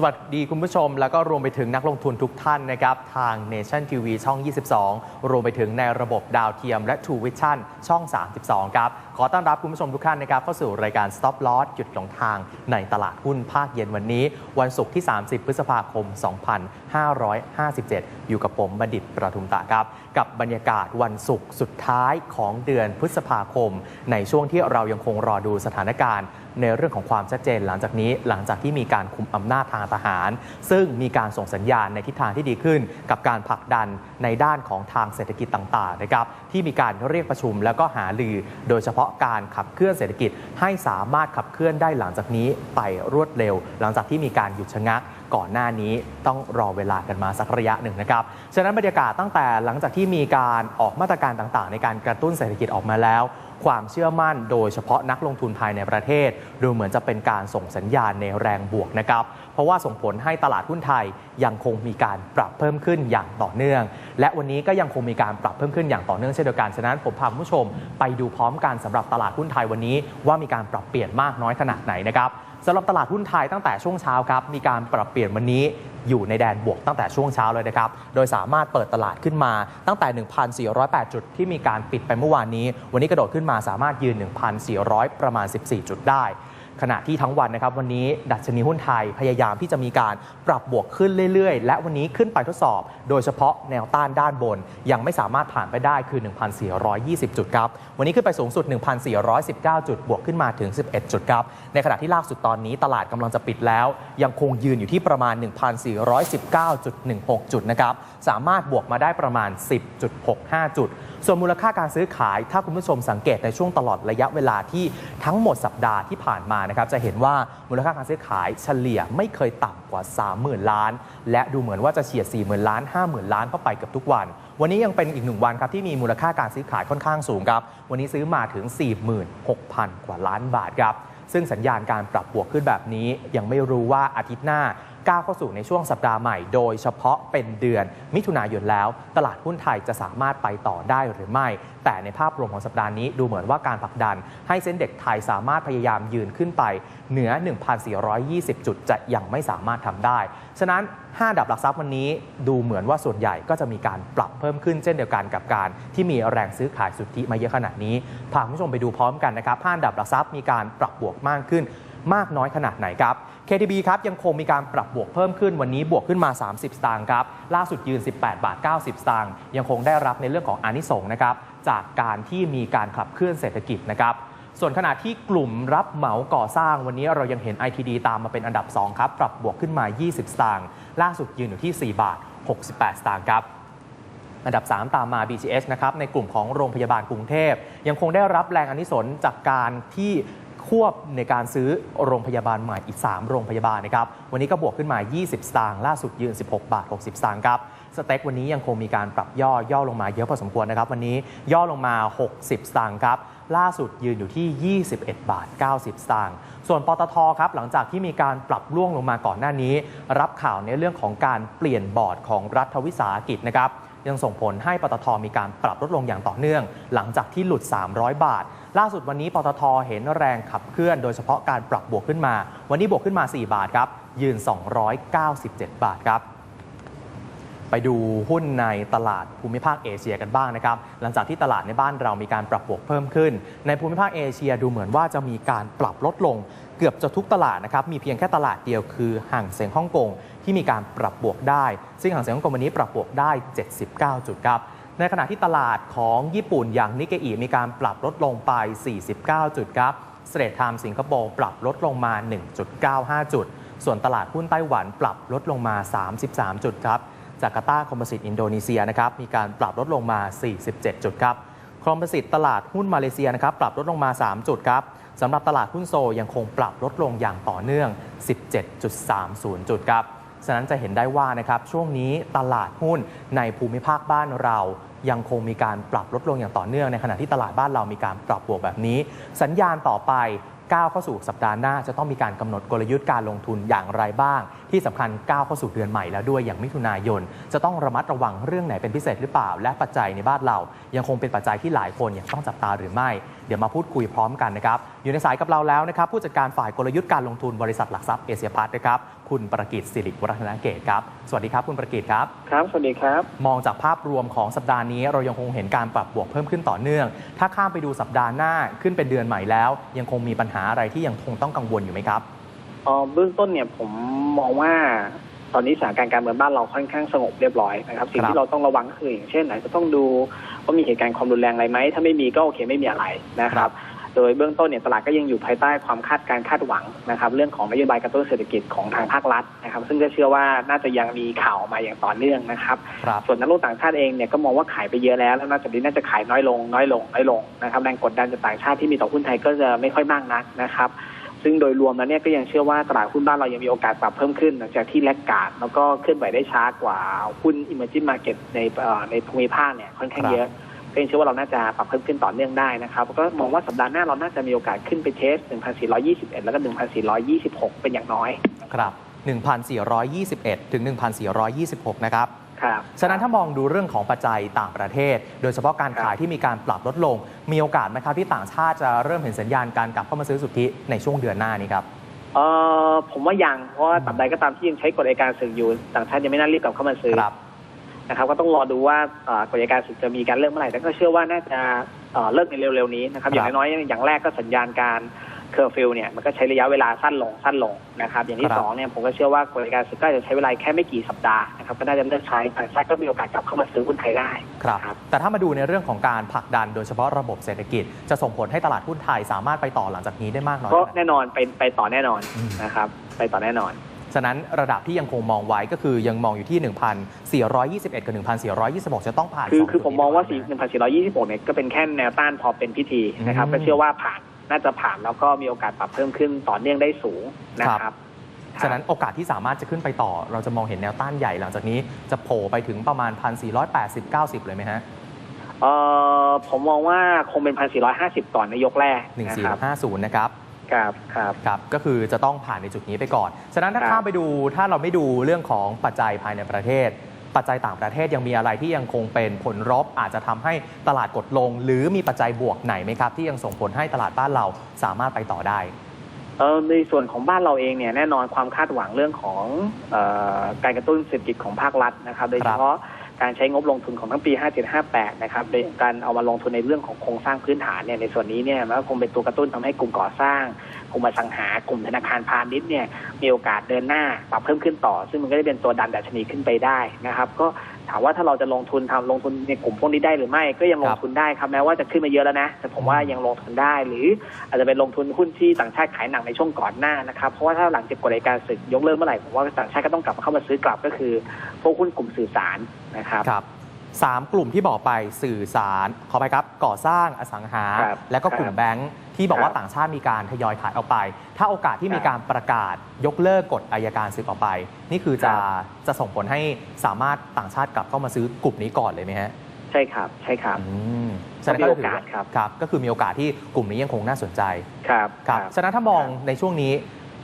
สวัสดีคุณผู้ชม แล้วก็รวมไปถึงนักลงทุนทุกท่านนะครับ ทาง Nation TV ช่อง 22 รวมไปถึงในระบบดาวเทียมและ True Vision ช่อง 32 ครับ ขอต้อนรับคุณผู้ชมทุกท่านนะครับเข้าสู่รายการ Stop Loss หยุดหลงทางในตลาดหุ้นภาคเย็นวันนี้ วันศุกร์ที่ 30 พฤษภาคม 2557 อยู่กับผมบัณฑิตประทุมตาครับ กับบรรยากาศวันศุกร์สุดท้ายของเดือนพฤษภาคม ในช่วงที่เรายังคงรอดูสถานการณ์ในเรื่องของความชัดเจนหลังจากนี้หลังจากที่มีการคุมอำนาจทางทหาร ซึ่งมีการส่งสัญญาณในทิศทางที่ดีขึ้น กับการผลักดันในด้านของทางเศรษฐกิจต่างๆนะครับที่มีการเรียกประชุมแล้วก็หาลือ โดยเฉพาะการขับเคลื่อนเศรษฐกิจให้สามารถขับเคลื่อนได้หลังจากนี้ไปรวดเร็ว หลังจากที่มีการหยุดชะงัก ก่อนหน้านี้ต้องรอเวลากันมาสักระยะหนึ่งนะครับ ฉะนั้นบรรยากาศตั้งแต่หลังจากที่มีการออกมาตรการต่างๆ ในการกระตุ้นเศรษฐกิจออกมาแล้ว ความเชื่อมั่นโดยเฉพาะนักลงทุนภายในประเทศ ดูเหมือนจะเป็นการส่งสัญญาณในแรงบวกนะครับ เพราะว่าส่งผลให้ตลาดหุ้นไทยยังคงมีการปรับเพิ่มขึ้นอย่างต่อเนื่อง และวันนี้ก็ยังคงมีการปรับเพิ่มขึ้นอย่างต่อเนื่องเช่นเดียวกัน ฉะนั้นผมพาคุณผู้ชม ไปดูพร้อมกันสำหรับตลาดหุ้นไทยวันนี้ ว่ามีการปรับเปลี่ยนมากน้อยขนาดไหนนะครับ สำหรับตลาดหุ้นไทยตั้งแต่ช่วงเช้าครับมีการปรับเปลี่ยนวันนี้อยู่ในแดนบวกตั้งแต่ช่วงเช้าเลยนะครับ โดยสามารถเปิดตลาดขึ้นมาตั้งแต่ 1,408 จุดที่มีการปิดไปเมื่อวานนี้ วันนี้กระโดดขึ้นมาสามารถยืน 1,400 ประมาณ 14 จุดได้ ขณะที่ทั้งวันนะครับวันนี้ดัชนีหุ้นไทยพยายามที่จะมีการปรับบวกขึ้นเรื่อยๆ และวันนี้ขึ้นไปทดสอบ โดยเฉพาะแนวต้านด้านบน ยังไม่สามารถผ่านไปได้คือ 1,420 จุดครับวันนี้ขึ้นไปสูงสุด 1,419 จุดบวกขึ้นมาถึง 11 จุดครับในขณะที่ล่าสุดตอนนี้ตลาดกำลังจะปิดแล้ว ยังคงยืนอยู่ที่ประมาณ 1,419.16 จุดนะครับสามารถบวกมาได้ประมาณ 10.65 จุด ส่วนมูลค่าการซื้อขายถ้าคุณผู้ชมสังเกตในช่วงตลอดระยะเวลาที่ทั้งหมดสัปดาห์ที่ผ่านมานะครับจะเห็นว่ามูลค่าการซื้อขายเฉลี่ยไม่เคยต่ำกว่า 30,000 ล้าน และดูเหมือนว่าจะเฉียด 40,000 ล้าน 50,000 ล้านเข้าไปเกับทุกวัน วันนี้ยังเป็นอีกหนึ่งวันครับที่มีมูลค่าการซื้อขายค่อนข้างสูงครับ วันนี้ซื้อมาถึง 46,000 กว่าล้านบาทครับซึ่งสัญญาณการปรับบวกขึ้นแบบนี้ยังไม่รู้ว่าอาทิตย์หน้า ก้าวเข้าสู่ในช่วงสัปดาห์ใหม่ โดยเฉพาะเป็นเดือนมิถุนายนแล้ว ตลาดหุ้นไทยจะสามารถไปต่อได้หรือไม่ แต่ในภาพรวมของสัปดาห์นี้ดูเหมือนว่าการผลักดัน ให้เส้นเด็กไทยสามารถพยายามยืนขึ้นไป เหนือ 1,420 จุดจะยังไม่สามารถทำได้ ฉะนั้น 5 ดับหลักทรัพย์วันนี้ดูเหมือนว่าส่วนใหญ่ก็จะมีการปรับเพิ่มขึ้นเช่นเดียวกันกับการ ที่มีแรงซื้อขายสุทธิมาเยอะขนาดนี้พาคุณผู้ชมไปดูพร้อมกันนะครับ5ดับหลักทรัพย์มีการปรับบวกมากขึ้นมากน้อยขนาดไหนครับ KTB ครับยังคงมีการปรับบวกเพิ่มขึ้นวันนี้บวกขึ้นมา 30 สตางค์ครับล่าสุดยืน 18 บาท 90 สตางค์ยังคงได้รับในเรื่องของอานิสงส์นะครับจากการที่มีการขับเคลื่อนเศรษฐกิจนะครับส่วนขณะที่กลุ่มรับเหมาก่อสร้างวันนี้เรายังเห็น ITD ตามมาเป็นอันดับ 2 ครับ ปรับบวกขึ้นมา 20 สตางค์ล่าสุดยืนอยู่ที่ 4 บาท 68 สตางค์ครับอันดับ 3 ตามมา BGS นะครับในกลุ่มของโรงพยาบาลกรุงเทพ ยังคงได้รับแรงอนิสงส์จากการที่ ควบในการซื้อโรงพยาบาลใหม่อีก 3 โรงพยาบาลนะครับ วันนี้ก็บวกขึ้นมา 20 สตางค์ล่าสุดยืน 16 บาท 60 สตางค์ครับสเต็กวันนี้ยังคงมีการปรับย่อย่อลงมาเยอะพอสมควรนะครับ วันนี้ย่อลงมา 60 สตางค์ครับล่าสุดยืนอยู่ที่ 21 บาท 90 สตางค์ ส่วนปตทครับหลังจากที่มีการปรับร่วงลงมาก่อนหน้านี้ รับข่าวในเรื่องของการเปลี่ยนบอร์ดของรัฐวิสาหกิจนะครับยังส่งผลให้ปตทมีการปรับลดลงอย่างต่อเนื่อง หลังจากที่หลุด 300 บาท ล่าสุดวันนี้ปตทเห็นแรงขับเคลื่อน โดยเฉพาะการปรับบวกขึ้นมา วันนี้บวกขึ้นมา 4 บาทครับ ยืน 297 บาทครับ ไปดูหุ้นในตลาดภูมิภาคเอเชียกันบ้างนะครับ หลังจากที่ตลาดในบ้านเรามีการปรับบวกเพิ่มขึ้น ในภูมิภาคเอเชียดูเหมือนว่าจะมีการปรับลดลงเกือบจะทุกตลาดนะครับ มีเพียงแค่ตลาดเดียวคือห่างเสียงฮ่องกงที่มีการปรับบวกได้ ซึ่งห่างเสียงฮ่องกงวันนี้ปรับบวกได้ 79 จุดครับ ในขณะที่ตลาดของญี่ปุ่นอย่างนิกเกอีมีการปรับลดลงไป 49 จุดครับสเตทไทม์สิงคโปร์ปรับลดลงมา 1.95 จุด ส่วนตลาดหุ้นไต้หวันปรับลดลงมา 33 จุดครับจาการ์ตาคอมโพสิตอินโดนีเซียนะครับมีการปรับลดลงมา 47 จุดครับคอมโพสิตตลาดหุ้นมาเลเซียนะครับปรับลดลงมา 3 จุดครับสำหรับตลาดหุ้นโซยังคงปรับลดลงอย่างต่อเนื่อง 17.30 จุดครับฉะนั้นจะเห็นได้ว่านะครับช่วงนี้ตลาดหุ้นในภูมิภาคบ้านเรา ยังคงมีการปรับลดลงอย่างต่อเนื่องในขณะที่ตลาดบ้านเรามีการปรับบวกแบบนี้ สัญญาณต่อไปก้าวเข้าสู่สัปดาห์หน้าจะต้องมีการกำหนดกลยุทธ์การลงทุนอย่างไรบ้าง ที่สำคัญก้าวเข้าสู่เดือนใหม่แล้วด้วยอย่างมิถุนายน จะต้องระมัดระวังเรื่องไหนเป็นพิเศษหรือเปล่า และปัจจัยในบ้านเรา ยังคงเป็นปัจจัยที่หลายคนยังต้องจับตาหรือไม่ เดี๋ยวมาพูดคุยพร้อมกันนะครับ อยู่ในสายกับเราแล้วนะครับ ผู้จัดการฝ่ายกลยุทธ์การลงทุนบริษัทหลักทรัพย์เอเชียพาร์ทนะครับ คุณประกิตสิริวัฒนเกตครับ สวัสดีครับคุณประกิตครับ ครับ สวัสดีครับ มองจากภาพรวมของสัปดาห์นี้ เรายังคงเห็นการปรับบวกเพิ่มขึ้นต่อเนื่อง ถ้าข้ามไปดูสัปดาห์หน้าขึ้นเป็นเดือนใหม่แล้ว ยังคงมีปัญหาอะไรที่ยังคงต้องกังวลอยู่ไหมครับเอ่อเบื้องต้นเนี่ยผมมองว่า ตอนนี้สถานการณ์การเมืองบ้านเราค่อนข้างสงบเรียบร้อยนะครับสิ่งครับที่เราต้องระวังก็คืออย่างเช่นอาจจะต้องดูว่ามีเหตุการณ์ความรุนแรงอะไรไหมถ้าไม่มีก็โอเคไม่มีอะไรนะครับโดยเบื้องต้นเนี่ยตลาดก็ยังอยู่ภายใต้ความคาดการณ์คาดหวังนะครับเรื่องของนโยบายกระตุ้นเศรษฐกิจของทางภาครัฐนะครับ ซึ่งก็เชื่อว่าน่าจะยังมีข่าวออกมาอย่างต่อเนื่องนะครับครับ ส่วนนักลงทุนต่างชาติเองเนี่ยก็มองว่าขายไปเยอะแล้วแล้วน่าจะนี้น่าจะขายน้อยลง น้อยลงน้อยลงนะครับแรงกดดันจากต่างชาติที่มีต่อหุ้นไทยก็จะไม่ค่อยมากนักนะครับ ซึ่งโดยรวมแล้วเนี่ยก็ยังเชื่อว่าตลาดหุ้นบ้านเรายังมีโอกาสปรับเพิ่มขึ้น หลังจากที่แลกการ์ดแล้วก็เคลื่อนไหวได้ช้ากว่าหุ้น emerging market ในในภูมิภาคเนี่ยค่อนข้างเยอะก็ยังเชื่อว่าเราน่าจะปรับเพิ่มขึ้นต่อเนื่องได้นะครับก็มองว่าสัปดาห์หน้าเราน่าจะมีโอกาสขึ้นไปเทส 1,421 แล้วก็ 1,426 เป็นอย่างน้อยครับ 1,421 ถึง 1,426 นะครับ ครับฉะนั้นถ้ามองดูเรื่องของปัจจัยต่างประเทศ โดยเฉพาะการขายที่มีการปรับลดลง มีโอกาสไหมครับที่ต่างชาติจะเริ่มเห็นสัญญาณการกลับเข้ามาซื้อสุทธิในช่วงเดือนหน้านี้ครับเออผมว่ายังเพราะว่าตราบใดก็ตามที่ยังใช้กฎอัยการศึกอยู่ต่างชาติยังไม่น่ารีบกลับเข้ามาซื้อครับนะครับก็ต้องรอดูว่าเอ่อกฎอัยการศึกจะมีการเลิกเมื่อไหร่แต่ก็เชื่อว่าน่าจะเอ่อเลิกในเร็วๆนี้นะครับครับอย่างน้อยๆอย่างแรกก็สัญญาณการ เคอร์ฟิลเนี่ยมันก็ใช้ระยะเวลาสั้นลงสั้นลงนะครับ อย่างที่สองเนี่ยผมก็เชื่อว่ากฎอัยการศึกก็อาจจะใช้เวลาแค่ไม่กี่สัปดาห์นะครับก็น่าจะเลิกใช้ต่างชาติก็มีโอกาสกลับเข้ามาซื้อหุ้นไทยได้ครับครับแต่ถ้ามาดูในเรื่องของการผลักดันโดยเฉพาะระบบเศรษฐกิจ จะส่งผลให้ตลาดหุ้นไทยสามารถไปต่อหลังจากนี้ได้มากน้อยก็แค่ไหนแน่นอนไปไปต่อแน่นอนอืมนะครับไปต่อแน่นอนฉะนั้นระดับที่ยังคงมองไว้ก็คือยังมองอยู่ที่ 1,421 กับ 1,426 จะต้องผ่าน คือสงคือผมมองว่าจุดนี้1,426 เนี่ยก็เป็นแค่แนวต้านพอเป็นพิธีนะครับอืมก็เชื่อว่าผ่าน น่าจะผ่านแล้วก็มีโอกาสปรับเพิ่มขึ้นต่อเนื่องได้สูงนะครับฉะนั้นโอกาสที่สามารถจะขึ้นไปต่อ เราจะมองเห็นแนวต้านใหญ่หลังจากนี้จะโผล่ไปถึงประมาณ 1,480 90 เลยไหมฮะเอ่อผมมองว่าคงเป็น 1,450 ก่อนในยกแรกนะครับ1450 นะครับครับครับครับก็คือจะต้องผ่านในจุดนี้ไปก่อน ฉะนั้นถ้าครับข้ามไปดูถ้าเราไม่ดูเรื่องของปัจจัยภายในประเทศ ปัจจัยต่างประเทศยังมีอะไรที่ยังคงเป็นผลลบอาจจะทำให้ตลาดกดลง หรือมีปัจจัยบวกไหนไหมครับ ที่ยังส่งผลให้ตลาดบ้านเราสามารถไปต่อได้ในส่วนของบ้านเราเองเนี่ยแน่นอนความคาดหวังเรื่องของออการกระตุ้นเศรษฐกิจของภาครัฐนะครับ โดยเฉพาะ การใช้งบลงทุนของทั้งปี 5758 นะครับโดยการเอามาลงทุนในเรื่องของโครงสร้างพื้นฐานเนี่ยในส่วนนี้เนี่ยมันก็คงเป็นตัวกระตุ้นทำให้กลุ่มก่อสร้าง กลุ่มอสังหากลุ่มธนาคารพาณิชย์เนี่ยมีโอกาสเดินหน้าปรับเพิ่มขึ้นต่อ ซึ่งมันก็ได้เป็นตัวดันดัชนีขึ้นไปได้นะครับ ก็ ถามว่าถ้าเราจะลงทุนทำลงทุนในกลุ่มพวกนี้ได้หรือไม่ ก็ยังลงทุนได้ครับแม้ว่าจะขึ้นมาเยอะแล้วนะ แต่ผมว่ายังลงทุนได้ หรืออาจจะเป็นลงทุนหุ้นที่ต่างชาติขายหนักในช่วงก่อนหน้านะครับเพราะว่าถ้าหลังจากกฎอัยการศึกยกเลิกเมื่อไหร่ผมว่าต่างชาติก็ต้องกลับมาเข้ามาซื้อกลับก็คือ พวกหุ้นกลุ่มสื่อสารนะครับ ครับสามกลุ่มที่บอกไปสื่อสาร ขอไปครับ ก่อสร้างอสังหา ครับและก็กลุ่มครับแบงค์ที่บอกว่าครับ ต่างชาติมีการทยอยขายออกไป ถ้าโอกาสที่มีครับการประกาศยกเลิกกฎอายการศึกออกไป นี่คือจะครับจะส่งผลให้สามารถต่างชาติกลับเข้ามาซื้อกลุ่มนี้ก่อนเลยไหมฮะใช่ครับ ใช่ครับ อืมก็มีถืโอกาสครับ ครับ ก็คือมีโอกาสที่กลุ่มนี้ยังคงน่าสนใจ ครับ ครับ ฉะนั้นถ้ามองในช่วงนี้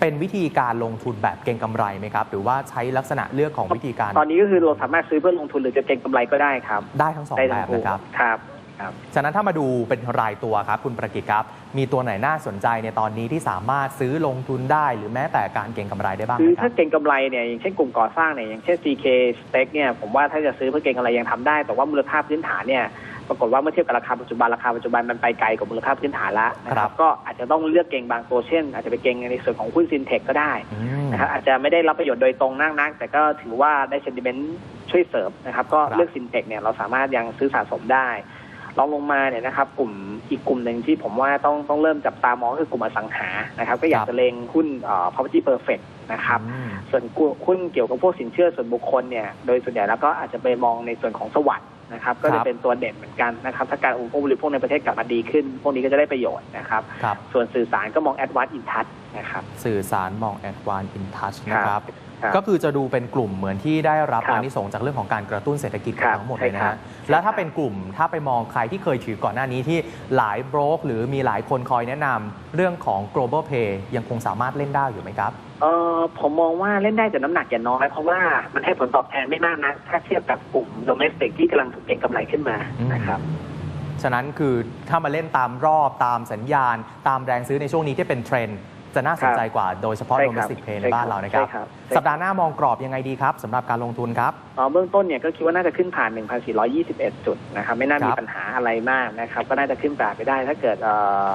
เป็นวิธีการลงทุนแบบเก็งกำไรไหมครับ หรือว่าใช้ลักษณะเลือกของวิธีการ ตอนนี้ก็คือเราสามารถซื้อเพื่อลงทุนหรือจะเก็งกำไรก็ได้ครับ ได้ทั้งสองได้แบทั้งบคู่นะครับครับครับฉะนั้นถ้ามาดูเป็นรายตัวครับ คุณประกิตครับ มีตัวไหนน่าสนใจในตอนนี้ที่สามารถซื้อลงทุนได้ หรือแม้แต่การเก็งกำไรได้บ้างคือไหมคถ้ารับเก็งกำไรเนี่ยอย่างเช่นกลุ่มก่อสร้างเนี่ยอย่างเช่น CK Stake เนี่ยผมว่าถ้าจะซื้อเพื่อเก็งกำไรยังทำได้ แต่ว่ามูลค่าพื้นฐานเนี่ย ปรากฏว่าเมื่อเทียบกับราคาปัจจุบันราคาปัจจุบันมันไปไกลกว่ามูลค่าพื้นฐานแล้วนะคครัรับบก็อาจจะต้องเลือกเก็งบางตัวเช่น อาจจะไปเก็งในส่วนของหุ้นซินเทคก็ได้อืมนะครับอาจจะไม่ได้รับประโยชน์โดยตรงนักนักแต่ก็ถือว่าได้เซนติเมนต์ช่วยเสริมนะครับก็ครับเลือกซินเทคเนี่ยเราสามารถยังซื้อสะสมได้ลองลงมาเนี่ยนะครับกลุ่มอีกกลุ่มหนึ่งที่ผมว่าต้องต้องเริ่มจับตามองก็คือกลุ่มอสังหานะครับ ก็อยากจะเล็งหุ้นเอ่อ property perfect นะครับอืมส่วนหุ้นเกี่ยวกับพวกสินเชื่อส่วนบุคคลเนี่ยโดยส่วนใหญ่แล้วก็อาจจะไปมองในส่วนของสวัสด์ นะครับ ก็ครัจะบเป็นตัวเด่นเหมือนกันนะครับ ถ้าการอุปโภคบริโภคในประเทศกลับมาดีขึ้น พวกนี้ก็จะได้ประโยชน์นะครับครับส่วนสื่อสารก็มอง advanced in touch นะครับ สื่อสารมอง Advance in Touch ครับนะครับครับ ก็คือจะดูเป็นกลุ่มเหมือนที่ได้รับครับอานิสงส์จากเรื่องของการกระตุ้นเศรษฐกิจครับทั้งหมดใช่เลยนะครัฮะบแล้วถ้าใช่ครับเป็นกลุ่มถ้าไปมองใครที่เคยถือก่อนหน้านี้ที่หลายโบรกหรือมีหลายคนคอยแนะนำเรื่องของ global pay ยังคงสามารถเล่นได้อยู่ไหมครับเออผมมองว่าเล่นได้แต่น้ำหนักอย่าน้อย เพราะว่ามันให้ผลตอบแทนไม่มากนะถ้าเทียบกับกลุ่มโดเมสติกที่กำลังถูกเก็งกำไรขึ้นมาอืมนะครับฉะนั้นคือถ้ามาเล่นตามรอบตามสัญญาณ ตามแรงซื้อในช่วงนี้ที่เป็นเทรนด์ จะน่าสนใจกว่าโดยเฉพาะใช่โดคเมรัสบติกเพย์ใช่ในครับบ้านเรานะครับใช่ครับใช่สัปดาห์หน้ามองกรอบยังไงดีครับสำหรับการลงทุนครับเอ่อเบื้องต้นเนี่ยก็คิดว่าน่าจะขึ้นผ่าน 1,421 จุดนะครับไม่น่าครับมีปัญหาอะไรมากนะครับก็น่าจะขึ้นผ่านไปได้ถ้าเกิดเอ่อ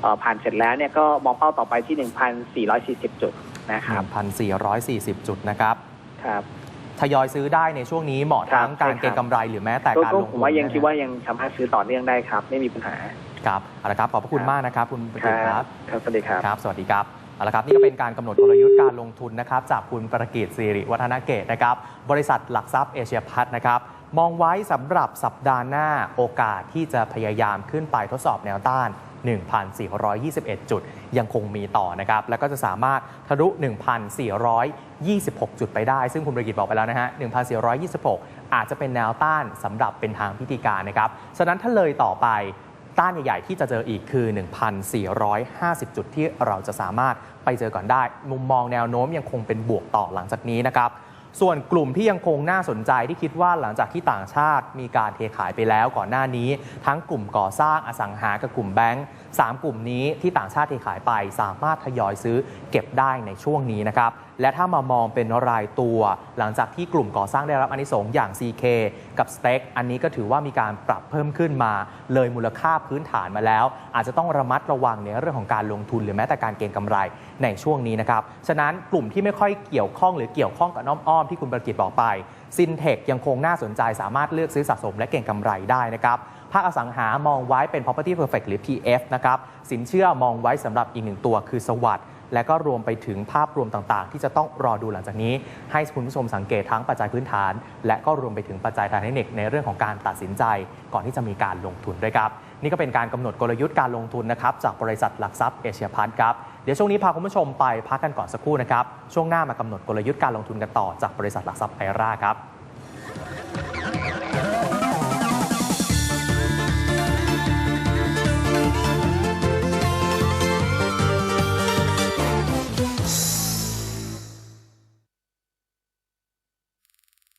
เอ่อผ่านเสร็จแล้วเนี่ยก็มองเป้าต่อไปที่ 1,440 จุดนะครับ1,440 จุดนะครับครับทยอยซื้อได้ในช่วงนี้เหมาะครับทั้งการใช่ครับเก็งกำไรหรือแม้แต่ก็การก็ลงผทุมนว่ายังนะคิดว่ายังสามารถซื้อต่อเนื่องได้ครับ ไม่มีปัญหา ครับเอาละครับขอบพระคุณครับมากนะครับ คุณประคกิรัตครับบครับ สวัสดีครับครับ สวัสดีครับเอาละครับนี่ก็เป็นการกำหนดกลยุทธ์การลงทุนนะครับ จากคุณประกิตสิริวัฒนเกตนะครับ บริษัทหลักทรัพย์เอเชียพัฒน์นะครับมองไว้สำหรับสัปดาห์หน้าโอกาสที่จะพยายามขึ้นไปทดสอบแนวต้าน 1,421 จุด ยังคงมีต่อนะครับ แล้วก็จะสามารถทะลุ 1,426 จุดไปได้ ซึ่งคุณประกิตบอกไปแล้วนะฮะ 1,426 อาจจะเป็นแนวต้านสำหรับเป็นทางพิธีการนะครับฉะนั้นถ้าเลยต่อไป ต้านใหญ่ๆที่จะเจออีกคือ 1,450 จุดที่เราจะสามารถไปเจอก่อนได้ มุมมองแนวโน้มยังคงเป็นบวกต่อหลังจากนี้นะครับส่วนกลุ่มที่ยังคงน่าสนใจที่คิดว่าหลังจากที่ต่างชาติมีการเทขายไปแล้วก่อนหน้านี้ ทั้งกลุ่มก่อสร้างอสังหากับกลุ่มแบงก์สามกลุ่มนี้ที่ต่างชาติเทขายไป สามารถทยอยซื้อเก็บได้ในช่วงนี้นะครับ และถ้ามามองเป็นรายตัว หลังจากที่กลุ่มก่อสร้างได้รับอนิสงส์อย่าง CK กับสเต็กอันนี้ก็ถือว่ามีการปรับเพิ่มขึ้นมา เลยมูลค่าพื้นฐานมาแล้ว อาจจะต้องระมัดระวังในเรื่องของการลงทุนหรือแม้แต่การเก็งกำไรในช่วงนี้นะครับ ฉะนั้นกลุ่มที่ไม่ค่อยเกี่ยวข้องหรือเกี่ยวข้องกับน้อมอ้อมที่คุณประกิตบอกไปซินเทคยังคงน่าสนใจสามารถเลือกซื้อสะสมและเก็งกำไรได้นะครับภาคอสังหามองไว้เป็น property perfect หรือ PF นะครับสินเชื่อมองไว้สำหรับอีกหนึ่งตัวคือสวัสด์ และก็รวมไปถึงภาพรวมต่างๆ ที่จะต้องรอดูหลังจากนี้ ให้คุณผู้ชมสังเกตทั้งปัจจัยพื้นฐาน และก็รวมไปถึงปัจจัยทางเทคนิคในเรื่องของการตัดสินใจ ก่อนที่จะมีการลงทุนด้วยครับ นี่ก็เป็นการกำหนดกลยุทธ์การลงทุนนะครับจากบริษัทหลักทรัพย์เอเชียพัฒน์ครับเดี๋ยวช่วงนี้พาคุณผู้ชมไปพักกันก่อนสักครู่นะครับช่วงหน้ามากำหนดกลยุทธ์การลงทุนกันต่อจากบริษัทหลักทรัพย์ไอร่าครับ